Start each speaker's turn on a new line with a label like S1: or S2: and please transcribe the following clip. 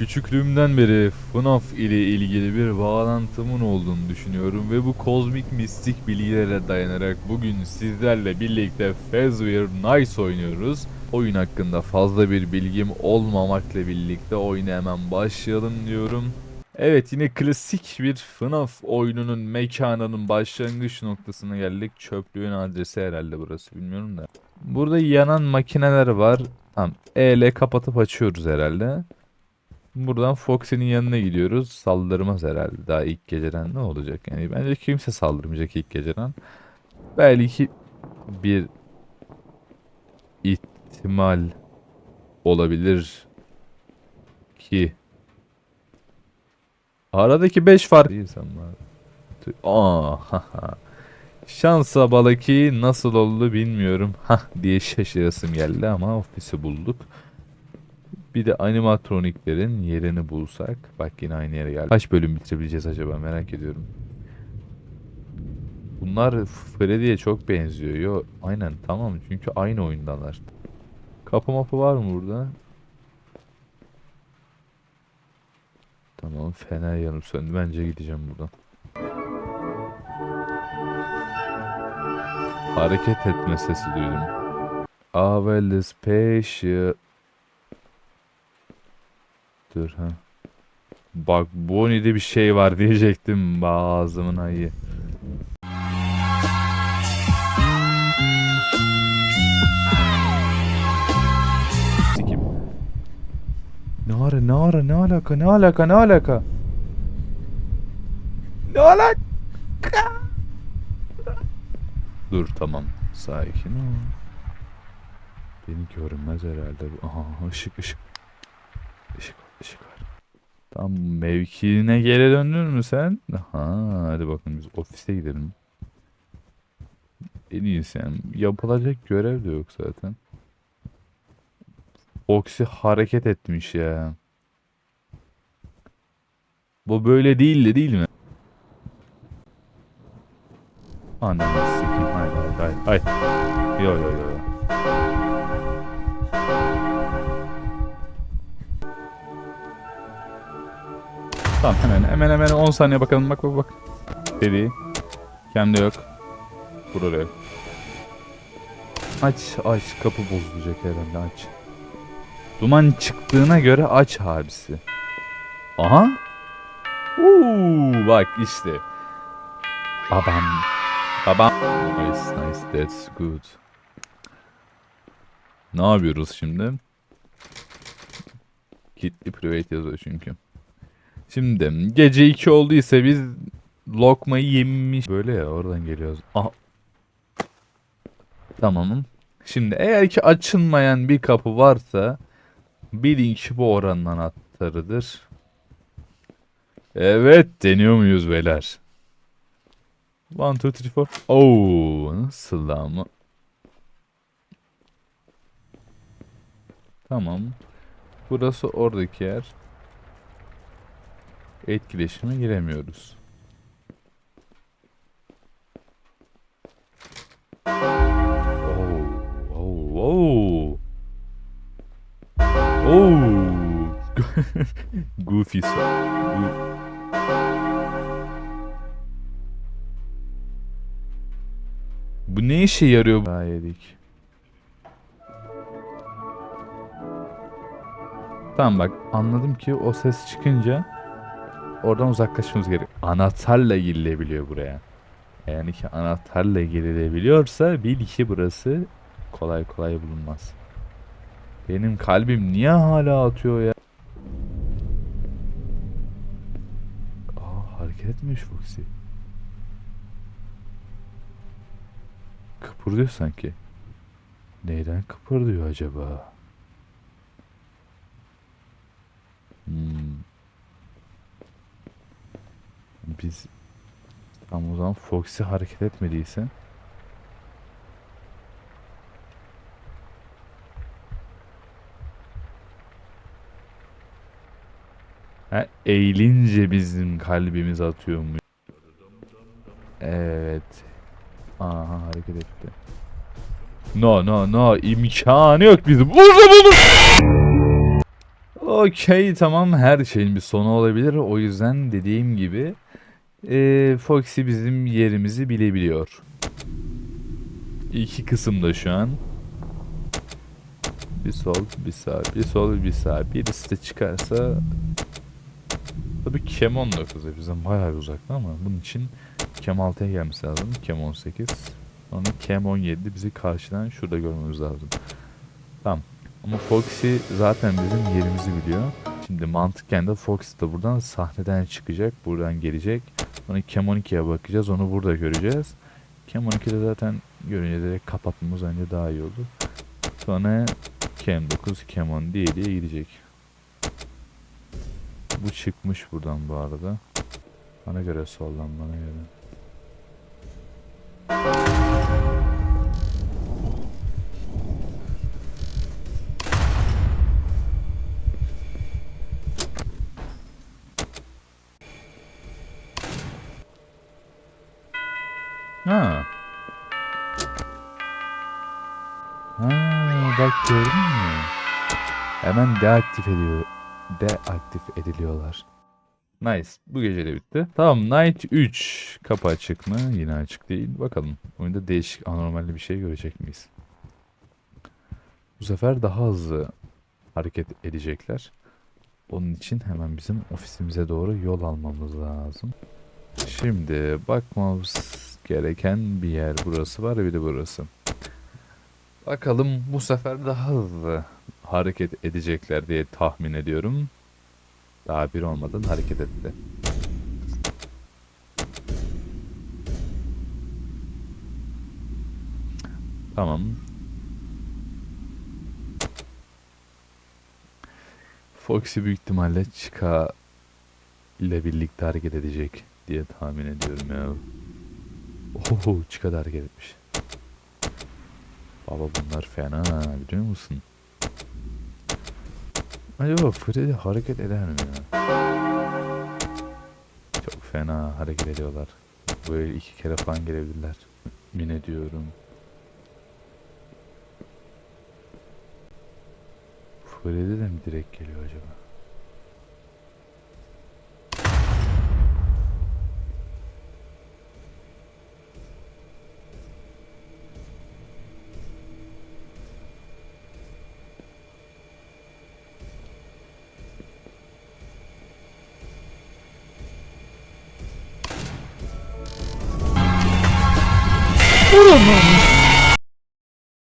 S1: Küçüklüğümden beri FNAF ile ilgili bir bağlantımın olduğunu düşünüyorum ve bu kozmik mistik bilgilere dayanarak bugün sizlerle birlikte Fazbear Nice oynuyoruz. Oyun hakkında fazla bir bilgim olmamakla birlikte oyuna hemen başlayalım diyorum. Evet yine klasik bir FNAF oyununun mekanının başlangıç noktasına geldik. Çöplüğün adresi herhalde burası bilmiyorum da. Burada yanan makineler var. Tamam. E ile kapatıp açıyoruz herhalde. Buradan Foxy'nin yanına gidiyoruz. Saldırmaz herhalde daha ilk geceden ne olacak? Yani bence kimse saldırmayacak ilk geceden. Belki bir ihtimal olabilir ki aradaki 5 fark var. Aa. Şansa bala ki nasıl oldu bilmiyorum. Hah diye şaşırasım geldi ama ofisi bulduk. Bir de animatroniklerin yerini bulsak. Bak yine aynı yere geldi. Kaç bölüm bitirebileceğiz acaba merak ediyorum. Bunlar Freddy'ye çok benziyor. Yo, aynen tamam çünkü aynı oyundalar. Kapı mapı var mı burada? Tamam fener yanıp söndü. Bence gideceğim buradan. Hareket etme sesi duydum. Ah well the. Dur ha. Bak Bonnie'de bir şey var diyecektim. Ağzımın ayı. Ne ara ne ara ne alaka ne alaka ne alaka? Ne alaka? Dur tamam sakin ol. Beni görünmez herhalde. bu. Aha ışık ışık. Işık ışık var. Tam mevkiine geri döndün mü sen? Ha hadi bakın biz ofise gidelim. En iyisi yani yapılacak görev de yok zaten. Oksi hareket etmiş ya. Bu böyle değildi değil mi? Sikeyim. Hayır hayır hayır. Hayır. Yo yo yo. Tamam hemen hemen hemen 10 saniye bakalım bak bak bak. Seri. Kendi yok. Burada. Aç aç kapı bozulacak herhalde aç. Duman çıktığına göre aç abisi. Aha. Uuu bak işte. Babam. Babam. Nice nice that's good. Ne yapıyoruz şimdi? Kitli private yazıyor çünkü. Şimdi gece 2 olduysa biz lokmayı yemiş. Böyle ya oradan geliyoruz. Aha. Tamam. Şimdi eğer ki açılmayan bir kapı varsa bilin ki bu oranın anahtarıdır. Evet deniyor muyuz beyler? 1, 2, 3, 4. Oo, nasıl ama? Tamam. Burası oradaki yer. Etkileşime giremiyoruz. Oh, oh, oh. Oh. Goofy son. Gu- Bu ne işe yarıyor? Daha yedik. Tamam bak anladım ki o ses çıkınca oradan uzaklaşmamız gerek. Anahtarla girilebiliyor buraya. Yani ki anahtarla girilebiliyorsa bil ki burası kolay kolay bulunmaz. Benim kalbim niye hala atıyor ya? Aa hareket etmiş Foxy. Kıpırdıyor sanki. Neyden kıpırdıyor acaba? Hmm. Biz Tamam o zaman Foxy hareket etmediyse. Ha, eğilince bizim kalbimiz atıyor mu? Evet. Aha hareket etti. No no no imkanı yok bizim. Burada buldum. Okey tamam her şeyin bir sonu olabilir. O yüzden dediğim gibi eee Foxy bizim yerimizi bilebiliyor. İki kısımda şu an. Bir sol, bir sağ, bir sol, bir sağ. Birisi de çıkarsa Tabii Kem 19 da bizden bayağı bir uzakta ama bunun için Kem 6'ya gelmesi lazım. Kem 18. Sonra Kem 17 bizi karşıdan şurada görmemiz lazım. Tamam. Ama Foxy zaten bizim yerimizi biliyor. Şimdi mantıken de Foxy de buradan sahneden çıkacak. Buradan gelecek. Sonra Kem 12'ye bakacağız. Onu burada göreceğiz. Kem 12'de zaten görünce direkt kapatmamız bence daha iyi olur. Sonra Kem 9, Kem 10 diye diye gidecek. Bu çıkmış buradan bu arada. Bana göre soldan bana göre. Ha, bak gördün mü? Hemen deaktif ediyor. Deaktif ediliyorlar. Nice. Bu gece de bitti. Tamam Night 3. Kapı açık mı? Yine açık değil. Bakalım. Oyunda değişik anormalli bir şey görecek miyiz? Bu sefer daha hızlı hareket edecekler. Onun için hemen bizim ofisimize doğru yol almamız lazım. Şimdi bakmamız gereken bir yer burası var bir de burası. Bakalım bu sefer daha hızlı hareket edecekler diye tahmin ediyorum. Daha bir olmadan hareket etti. Tamam. Foxy büyük ihtimalle Chica ile birlikte hareket edecek diye tahmin ediyorum ya. Oho Chica da hareket etmiş. Baba bunlar fena biliyor musun? Acaba Freddy hareket eder mi ya? Çok fena hareket ediyorlar. Böyle iki kere falan gelebilirler. Min ediyorum. Freddy de mi direkt geliyor acaba? Olamaz.